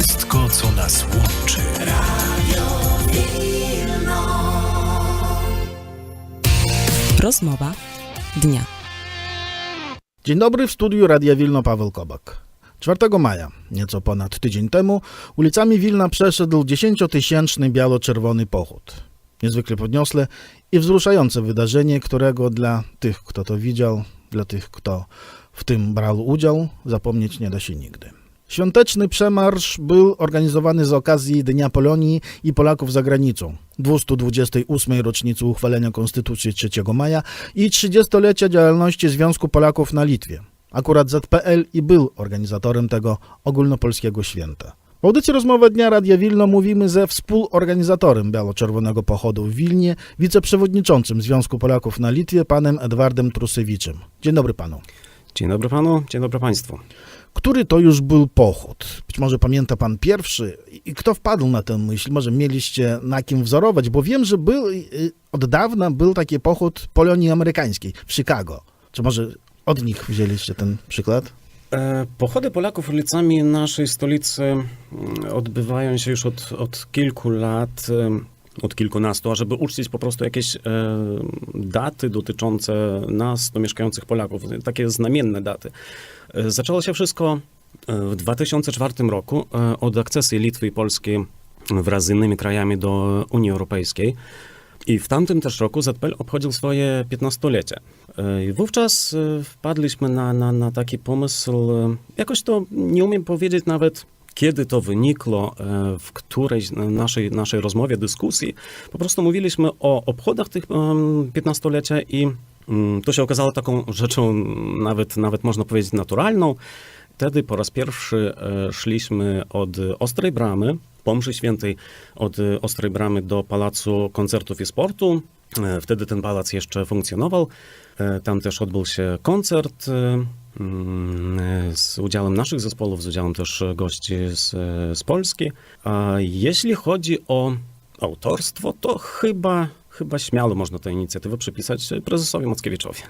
Wszystko, co nas łączy. Rozmowa dnia. Dzień dobry, w studiu Radia Wilno Paweł Kobak. 4 maja, nieco ponad tydzień temu, ulicami Wilna przeszedł dziesięciotysięczny biało-czerwony pochód. Niezwykle podniosłe i wzruszające wydarzenie, którego dla tych, kto to widział, dla tych, kto w tym brał udział, zapomnieć nie da się nigdy. Świąteczny przemarsz był organizowany z okazji Dnia Polonii i Polaków za granicą, 228. rocznicy uchwalenia Konstytucji 3 maja i 30-lecia działalności Związku Polaków na Litwie. Akurat ZPL i był organizatorem tego ogólnopolskiego święta. W audycji Rozmowa Dnia Radia Wilno mówimy ze współorganizatorem Biało-Czerwonego Pochodu w Wilnie, wiceprzewodniczącym Związku Polaków na Litwie, panem Edwardem Trusewiczem. Dzień dobry panu. Dzień dobry panu, dzień dobry państwu. Który to już był pochód? Być może pamięta pan pierwszy i kto wpadł na tę myśl? Może mieliście na kim wzorować, bo wiem, że był, y, od dawna był taki pochód Polonii Amerykańskiej w Chicago. Czy może od nich wzięliście ten przykład? E, Pochody Polaków ulicami naszej stolicy mm, odbywają się już od, od kilku lat, od kilkunastu, a żeby uczcić po prostu jakieś e, daty dotyczące nas, to mieszkających Polaków, takie znamienne daty. E, Zaczęło się wszystko e, w 2004 roku e, od akcesji Litwy i Polski wraz z innymi krajami do Unii Europejskiej. I w tamtym też roku ZPL obchodził swoje 15-lecie. E, I wówczas e, wpadliśmy na, na, na taki pomysł, e, jakoś to nie umiem powiedzieć nawet, kiedy to wynikło, e, w którejś naszej, naszej rozmowie, dyskusji. Po prostu mówiliśmy o obchodach tych em, 15-lecia i mm, to się okazało taką rzeczą, nawet, nawet można powiedzieć, naturalną. Wtedy po raz pierwszy e, szliśmy od Ostrej Bramy, po mszy świętej, od e, Ostrej Bramy do Pałacu Koncertów i Sportu. E, Wtedy ten pałac jeszcze funkcjonował. E, Tam też odbył się koncert e, mm, z udziałem naszych zespołów, z udziałem też gości z, z Polski. A jeśli chodzi o autorstwo, to chyba, chyba śmiało można tę inicjatywę przypisać prezesowi Mackiewiczowi.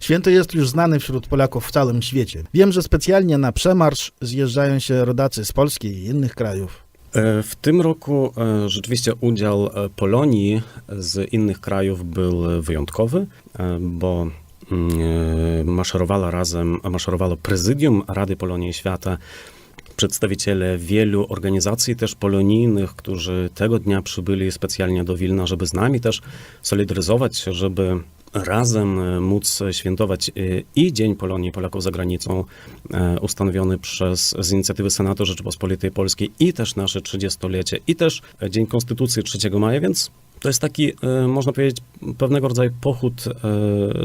Święto jest już znane wśród Polaków w całym świecie. Wiem, że specjalnie na przemarsz zjeżdżają się rodacy z Polski i innych krajów. W tym roku e, rzeczywiście udział e, Polonii z innych krajów był wyjątkowy, e, bo mm, maszerowała razem, maszerowało prezydium Rady Polonii i Świata, przedstawiciele wielu organizacji też polonijnych, którzy tego dnia przybyli specjalnie do Wilna, żeby z nami też solidaryzować się, żeby razem e, móc świętować e, i Dzień Polonii Polaków za granicą e, ustanowiony przez, z inicjatywy Senatu Rzeczypospolitej Polskiej i też nasze 30-lecie i też Dzień Konstytucji 3 maja, więc to jest taki, można powiedzieć, pewnego rodzaju pochód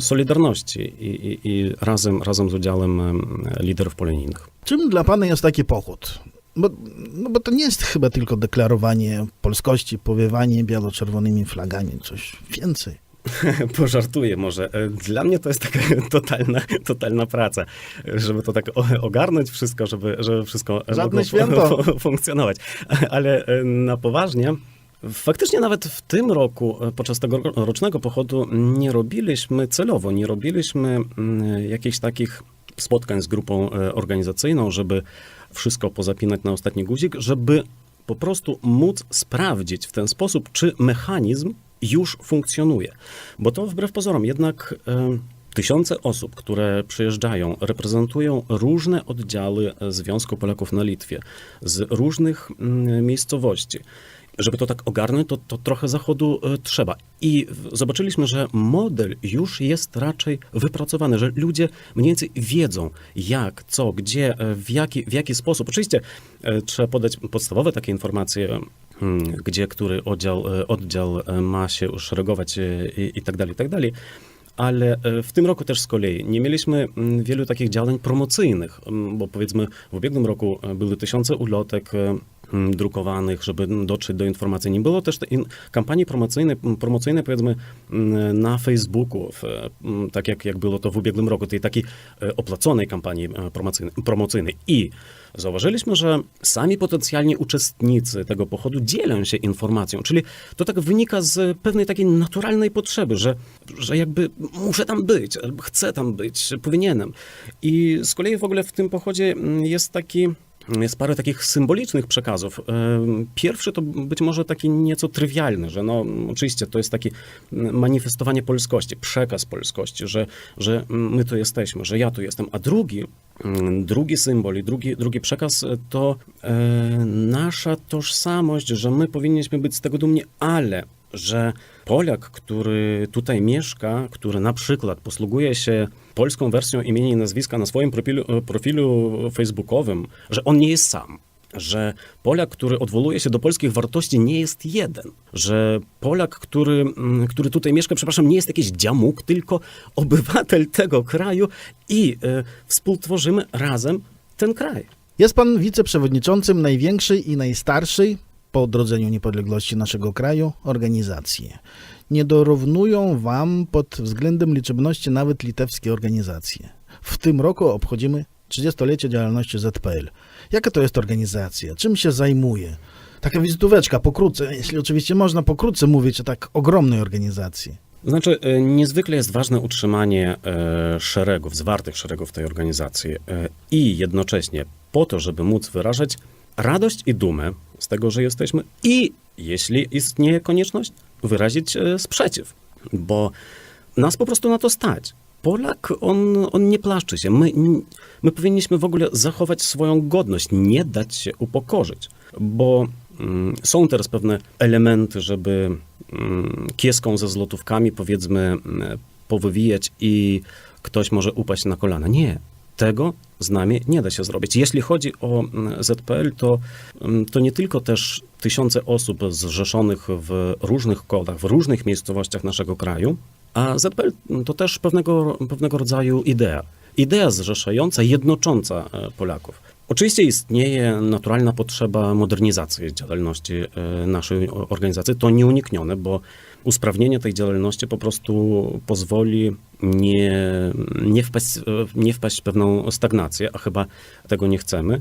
solidarności i, i, i razem, razem z udziałem liderów polonijnych. Czym dla pana jest taki pochód? Bo, no bo to nie jest chyba tylko deklarowanie polskości, powiewanie biało-czerwonymi flagami, coś więcej. Pożartuję może. E, Dla mnie to jest taka totalna, totalna praca, żeby to tak ogarnąć wszystko, żeby, żeby wszystko Żadne mogło święto. funkcjonować. Ale e, na poważnie, faktycznie nawet w tym roku, e, podczas tego ro- rocznego pochodu, nie robiliśmy celowo, nie robiliśmy mm, jakichś takich spotkań z grupą organizacyjną, żeby wszystko pozapinać na ostatni guzik, żeby po prostu móc sprawdzić w ten sposób, czy mechanizm już funkcjonuje. Bo to wbrew pozorom jednak e, tysiące osób, które przyjeżdżają, reprezentują różne oddziały Związku Polaków na Litwie z różnych mm, miejscowości. Żeby to tak ogarnąć, to, to trochę zachodu e, trzeba. I zobaczyliśmy, że model już jest raczej wypracowany, że ludzie mniej więcej wiedzą jak, co, gdzie, e, w jaki, w jaki sposób. Oczywiście trzeba podać podstawowe takie informacje, gdzie który oddział, e, oddział e, ma się szeregować e, i, tak dalej, i tak dalej. Ale w tym roku też z kolei nie mieliśmy mm, wielu takich działań promocyjnych, mm, bo powiedzmy w ubiegłym roku były tysiące ulotek mm, drukowanych, żeby dotrzeć do informacji. Nie było też te in, kampanii promocyjnej, promocyjnej powiedzmy na Facebooku, w, tak jak, jak było to w ubiegłym roku, tej takiej opłaconej kampanii promocyjnej. promocyjnej. I zauważyliśmy, że sami potencjalni uczestnicy tego pochodu dzielą się informacją, czyli to tak wynika z pewnej takiej naturalnej potrzeby, że, że jakby muszę tam być, albo chcę tam być, powinienem. I z kolei w ogóle w tym pochodzie mm, jest taki jest parę takich symbolicznych przekazów. Em, Pierwszy to być może taki nieco trywialny, że no, oczywiście to jest takie manifestowanie polskości, przekaz polskości, że, że my tu jesteśmy, że ja tu jestem. A drugi, mm, drugi symbol i drugi, drugi przekaz e, to e, nasza tożsamość, że my powinniśmy być z tego dumni, ale że Polak, który tutaj mieszka, który na przykład posługuje się polską wersją imienia i nazwiska na swoim profilu, profilu facebookowym, że on nie jest sam. Że Polak, który odwołuje się do polskich wartości, nie jest jeden. Że Polak, który, mm, który tutaj mieszka, przepraszam, nie jest jakiś dziamuk, tylko obywatel tego kraju i e, współtworzymy razem ten kraj. Jest pan wiceprzewodniczącym największej i najstarszej po odrodzeniu niepodległości naszego kraju organizacji. Nie dorównują wam pod względem liczebności nawet litewskie organizacje. W tym roku obchodzimy 30-lecie działalności ZPL. Jaka to jest organizacja? Czym się zajmuje? Taka wizytóweczka, pokrótce, jeśli oczywiście można pokrótce mówić o tak ogromnej organizacji. Znaczy, e, niezwykle jest ważne utrzymanie e, szeregów, zwartych szeregów tej organizacji e, i jednocześnie po to, żeby móc wyrażać radość i dumę z tego, że jesteśmy i jeśli istnieje konieczność, wyrazić e, sprzeciw, bo nas po prostu na to stać. Polak, on, on nie plaszczy się. My, my powinniśmy w ogóle zachować swoją godność, nie dać się upokorzyć, bo mm, są teraz pewne elementy, żeby mm, kieską ze złotówkami, powiedzmy, mm, powywijać i ktoś może upaść na kolana. Nie. Tego z nami nie da się zrobić. Jeśli chodzi o mm, ZPL, to, mm, to nie tylko też tysiące osób zrzeszonych w różnych kodach, w różnych miejscowościach naszego kraju, a ZPL to też pewnego, pewnego rodzaju idea. Idea zrzeszająca, jednocząca e, Polaków. Oczywiście istnieje naturalna potrzeba modernizacji działalności e, naszej organizacji. To nieuniknione, bo usprawnienie tej działalności po prostu pozwoli nie, nie, wpaść, nie wpaść w pewną stagnację, a chyba tego nie chcemy.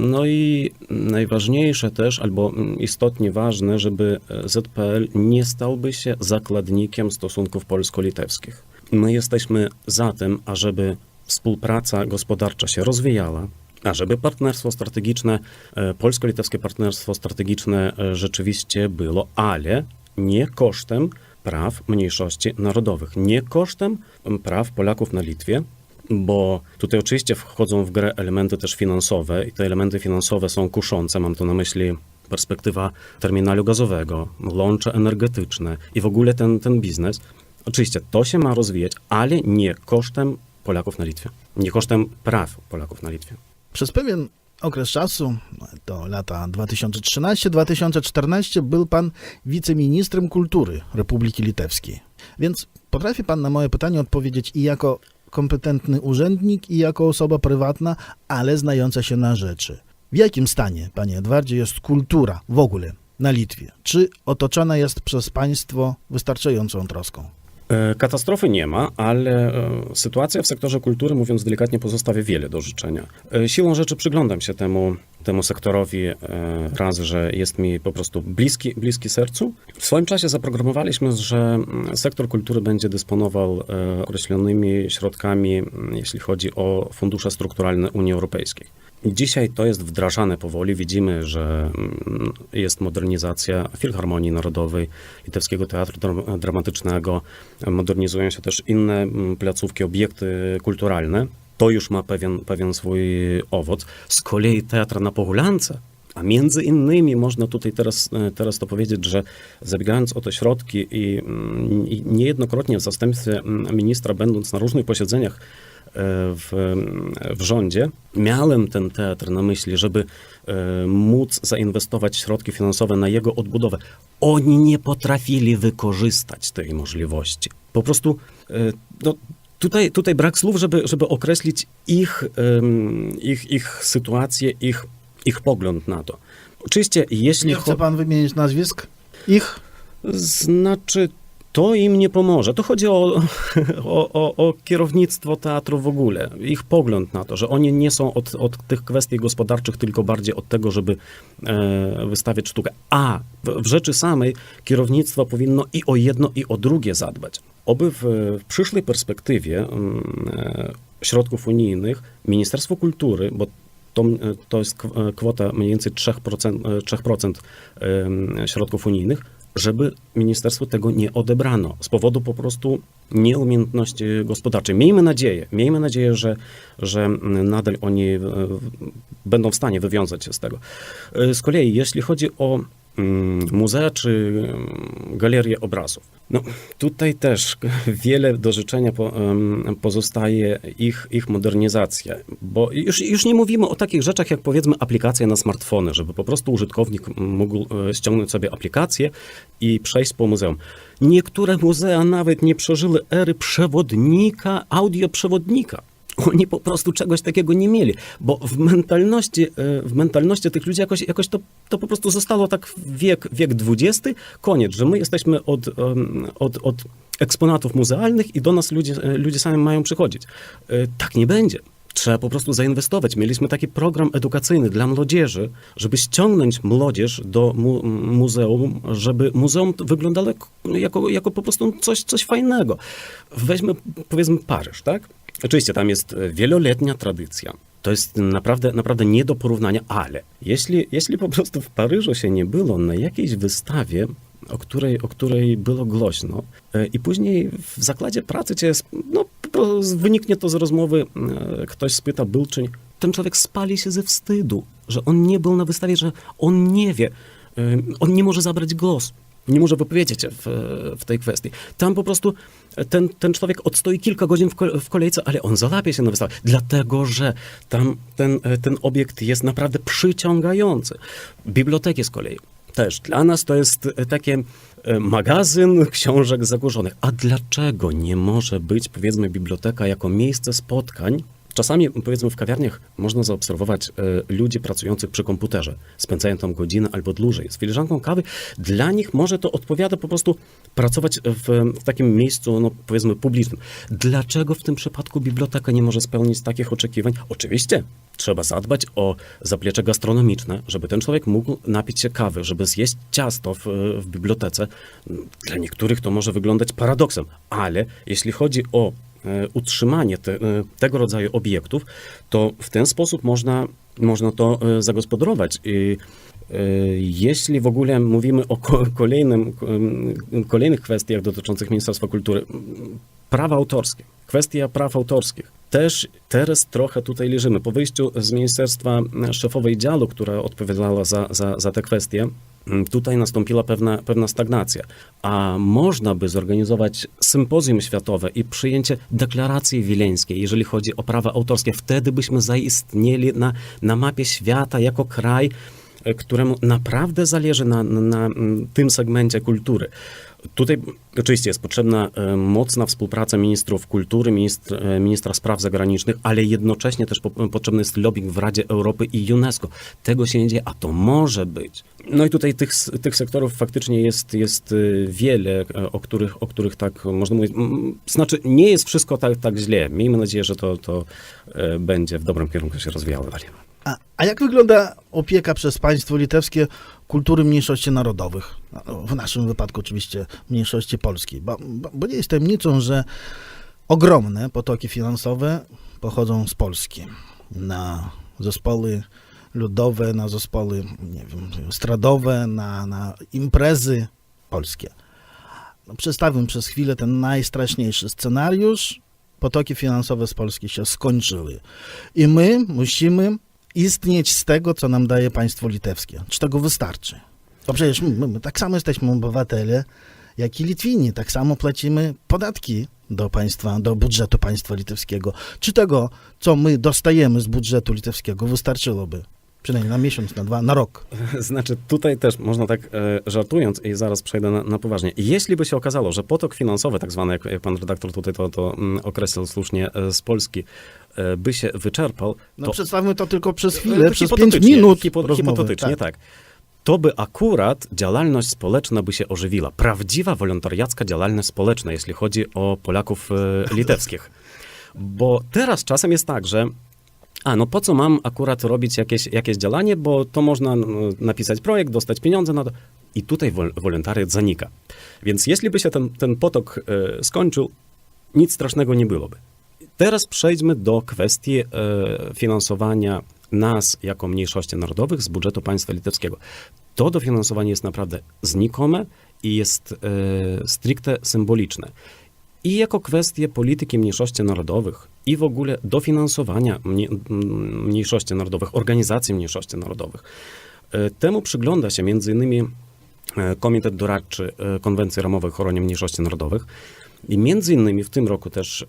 No i najważniejsze też, albo istotnie ważne, żeby ZPL nie stałby się zakładnikiem stosunków polsko-litewskich. My jesteśmy za tym, ażeby współpraca gospodarcza się rozwijała, a żeby partnerstwo strategiczne, e, polsko-litewskie partnerstwo strategiczne e, rzeczywiście było, ale nie kosztem praw mniejszości narodowych, nie kosztem praw Polaków na Litwie, bo tutaj oczywiście wchodzą w grę elementy też finansowe i te elementy finansowe są kuszące, mam tu na myśli perspektywa terminalu gazowego, łącze energetyczne i w ogóle ten, ten biznes. Oczywiście to się ma rozwijać, ale nie kosztem Polaków na Litwie, nie kosztem praw Polaków na Litwie. Przez pewien okres czasu, to lata 2013-2014, był pan wiceministrem kultury Republiki Litewskiej. Więc potrafi pan na moje pytanie odpowiedzieć i jako kompetentny urzędnik, i jako osoba prywatna, ale znająca się na rzeczy. W jakim stanie, panie Edwardzie, jest kultura w ogóle na Litwie? Czy otoczona jest przez państwo wystarczającą troską? E, Katastrofy nie ma, ale e, sytuacja w sektorze kultury, mówiąc delikatnie, pozostawia wiele do życzenia. E, Siłą rzeczy przyglądam się temu, temu sektorowi raz, że jest mi po prostu bliski, bliski sercu. W swoim czasie zaprogramowaliśmy, że mm, sektor kultury będzie dysponował określonymi środkami, mm, jeśli chodzi o fundusze strukturalne Unii Europejskiej. Dzisiaj to jest wdrażane powoli. Widzimy, że mm, jest modernizacja Filharmonii Narodowej, Litewskiego Teatru Dram- Dramatycznego. Modernizują się też inne mm, placówki, obiekty kulturalne. To już ma pewien, pewien swój owoc. Z kolei Teatr na Pogulance, a między innymi można tutaj teraz, e, teraz to powiedzieć, że zabiegając o te środki i, mm, i niejednokrotnie w zastępstwie ministra, będąc na różnych posiedzeniach w, w rządzie, miałem ten teatr na myśli, żeby e, móc zainwestować środki finansowe na jego odbudowę. Oni nie potrafili wykorzystać tej możliwości. Po prostu e, no, tutaj, tutaj brak słów, żeby, żeby określić ich, ich, ich sytuację, ich, ich pogląd na to. Oczywiście, jeśli Nie chce pan wymienić nazwisk? Ich? znaczy, to im nie pomoże. To chodzi o, o, o, o kierownictwo teatru w ogóle, ich pogląd na to, że oni nie są od, od tych kwestii gospodarczych, tylko bardziej od tego, żeby e, wystawiać sztukę. A w, w rzeczy samej kierownictwo powinno i o jedno, i o drugie zadbać. Oby w, w przyszłej perspektywie mm, e, środków unijnych Ministerstwo Kultury, bo to, to jest kw- kwota mniej więcej 3%, e, 3% em, środków unijnych, żeby ministerstwu tego nie odebrano z powodu po prostu nieumiejętności gospodarczej. Miejmy nadzieję, miejmy nadzieję, że, że nadal oni będą w stanie wywiązać się z tego. E, Z kolei, jeśli chodzi o muzea czy mm, galerie obrazów. No, tutaj też wiele do życzenia pozostaje ich, ich modernizacja, bo już, już nie mówimy o takich rzeczach jak powiedzmy aplikacja na smartfony, żeby po prostu użytkownik mógł e, ściągnąć sobie aplikację i przejść po muzeum. Niektóre muzea nawet nie przeżyły ery przewodnika, audioprzewodnika. Oni po prostu czegoś takiego nie mieli, bo w mentalności, e, w mentalności tych ludzi jakoś, jakoś to, to po prostu zostało tak wiek, wiek XX, koniec, że my jesteśmy od, od, od eksponatów muzealnych i do nas ludzie, e, ludzie sami mają przychodzić. E, Tak nie będzie. Trzeba po prostu zainwestować. Mieliśmy taki program edukacyjny dla młodzieży, żeby ściągnąć młodzież do mu muzeum, żeby muzeum wyglądało jak- jako, jako po prostu coś, coś fajnego. Weźmy powiedzmy Paryż, tak? Oczywiście tam jest e, wieloletnia tradycja. To jest naprawdę, naprawdę nie do porównania, ale jeśli, jeśli po prostu w Paryżu się nie było na jakiejś wystawie, o której, o której było głośno, e, i później w zakładzie pracy cię, no, wyniknie to z rozmowy, e, ktoś spyta, był czy nie. Ten człowiek spali się ze wstydu, że on nie był na wystawie, że on nie wie, on nie może zabrać głosu nie może wypowiedzieć się w, w tej kwestii. Tam po prostu ten, ten człowiek odstoi kilka godzin w, ko- w kolejce, ale on załapie się na wystawę, dlatego że tam ten, ten obiekt jest naprawdę przyciągający. Biblioteki z kolei też. Dla nas to jest takie e, magazyn książek zagłoszonych. A dlaczego nie może być, powiedzmy, biblioteka jako miejsce spotkań Czasami, powiedzmy, w kawiarniach można zaobserwować e, ludzi pracujących przy komputerze. Spędzają tam godzinę albo dłużej. Z filiżanką kawy dla nich może to odpowiada po prostu pracować w, w takim miejscu, no, powiedzmy, publicznym. Dlaczego w tym przypadku biblioteka nie może spełnić takich oczekiwań? Oczywiście trzeba zadbać o zaplecze gastronomiczne, żeby ten człowiek mógł napić się kawy, żeby zjeść ciasto w, w bibliotece. Dla niektórych to może wyglądać paradoksem, ale jeśli chodzi o utrzymanie te, e, tego rodzaju obiektów, to w ten sposób można, można to e, zagospodarować. I, e, jeśli w ogóle mówimy o ko- kolejnym, kolejnych kwestiach dotyczących Ministerstwa Kultury, prawa autorskie, kwestia praw autorskich. Też teraz trochę tutaj leżymy. Po wyjściu z ministerstwa e, szefowej działu, która odpowiadała za, za, za te kwestie, tutaj nastąpiła pewna, pewna stagnacja. A można by zorganizować sympozjum światowe i przyjęcie deklaracji wileńskiej, jeżeli chodzi o prawa autorskie. Wtedy byśmy zaistnieli na, na mapie świata jako kraj, e, któremu naprawdę zależy na, na, na tym segmencie kultury. Tutaj oczywiście jest potrzebna e, mocna współpraca ministrów kultury, ministr, e, ministra spraw zagranicznych, ale jednocześnie też po, potrzebny jest lobbying w Radzie Europy i UNESCO. Tego się nie dzieje, a to może być. No i tutaj tych, tych sektorów faktycznie jest, jest e, wiele, o których, o których tak można mówić. Znaczy, nie jest wszystko tak, tak źle. Miejmy nadzieję, że to, to będzie w dobrym kierunku się rozwijało. A, a jak wygląda opieka przez państwo litewskie kultury mniejszości narodowych? No, W naszym wypadku oczywiście mniejszości polskiej, bo, bo, nie jest tajemnicą, że ogromne potoki finansowe pochodzą z Polski na zespoły ludowe, na zespoły nie wiem, stradowe, na, na imprezy polskie. No, przez chwilę ten najstraszniejszy scenariusz. Potoki finansowe z Polski się skończyły. I my musimy istnieć z tego, co nam daje państwo litewskie. Czy tego wystarczy? Bo przecież my, my tak samo jesteśmy obywatele, jak i Litwini. Tak samo płacimy podatki do państwa, do budżetu państwa litewskiego. Czy tego, co my dostajemy z budżetu litewskiego, wystarczyłoby? Przynajmniej na miesiąc, na dwa, na rok. Znaczy, tutaj też można tak e, żartując i zaraz przejdę na, na poważnie. Jeśli by się okazało, że potok finansowy, tak zwany, jak, pan redaktor tutaj to, to mm, określił słusznie, e, z Polski, by się wyczerpał, No to przedstawmy to tylko przez chwilę, to przez hipotetycznie, pięć minut hipo, rozmowy. Hipotetycznie, tak. To by akurat działalność społeczna by się ożywiła. Prawdziwa wolontariacka działalność społeczna, jeśli chodzi o Polaków e, litewskich. Bo teraz czasem jest tak, że a no po co mam akurat robić jakieś, jakieś działanie, bo to można no, napisać projekt, dostać pieniądze na to. I tutaj wol, wolontariat zanika. Więc jeśli by się ten, ten potok e, skończył, nic strasznego nie byłoby. Teraz przejdźmy do kwestii e, finansowania nas jako mniejszości narodowych z budżetu państwa litewskiego. To dofinansowanie jest naprawdę znikome i jest e, stricte symboliczne. I jako kwestię polityki mniejszości narodowych i w ogóle dofinansowania mniejszości narodowych, organizacji mniejszości narodowych. E, Temu przygląda się między innymi Komitet Doradczy Konwencji Ramowej o ochronie mniejszości narodowych. I między innymi w tym roku też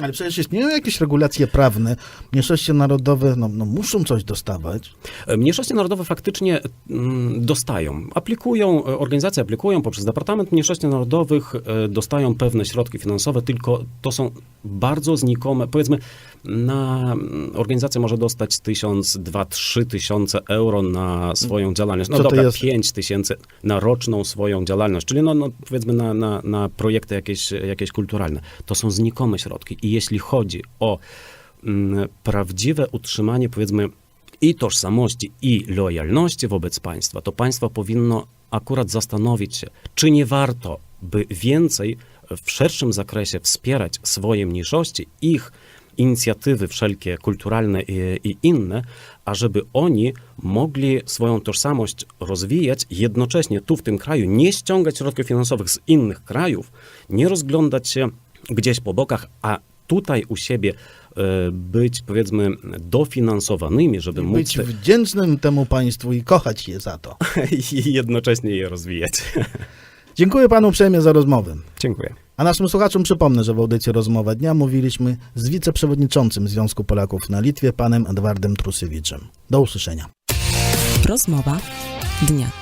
Ale przecież istnieją jakieś regulacje prawne. Mniejszości narodowe no, no, muszą coś dostawać. E, Mniejszości narodowe faktycznie mm, dostają, aplikują, e, organizacje aplikują poprzez Departament Mniejszości Narodowych, e, dostają pewne środki finansowe, tylko to są bardzo znikome. Powiedzmy, na mm, organizacja może dostać tysiąc, dwa, trzy tysiące euro na swoją działalność. No Co dobra, jest? pięć tysięcy na roczną swoją działalność, czyli no, no powiedzmy na, na, na projekty jakieś, jakieś kulturalne. To są znikome środki. I jeśli chodzi o mm, prawdziwe utrzymanie, powiedzmy, i tożsamości, i lojalności wobec państwa, to państwo powinno akurat zastanowić się, czy nie warto by więcej w szerszym zakresie wspierać swoje mniejszości, ich inicjatywy wszelkie kulturalne i, i inne, ażeby oni mogli swoją tożsamość rozwijać, jednocześnie tu w tym kraju nie ściągać środków finansowych z innych krajów, nie rozglądać się gdzieś po bokach, a tutaj u siebie e, być, powiedzmy, dofinansowanymi, żeby móc Być wdzięcznym temu państwu i kochać je za to. i jednocześnie je rozwijać. Dziękuję panu uprzejmie za rozmowę. Dziękuję. A naszym słuchaczom przypomnę, że w audycji Rozmowa Dnia mówiliśmy z wiceprzewodniczącym Związku Polaków na Litwie, panem Edwardem Trusywiczem. Do usłyszenia. Rozmowa dnia.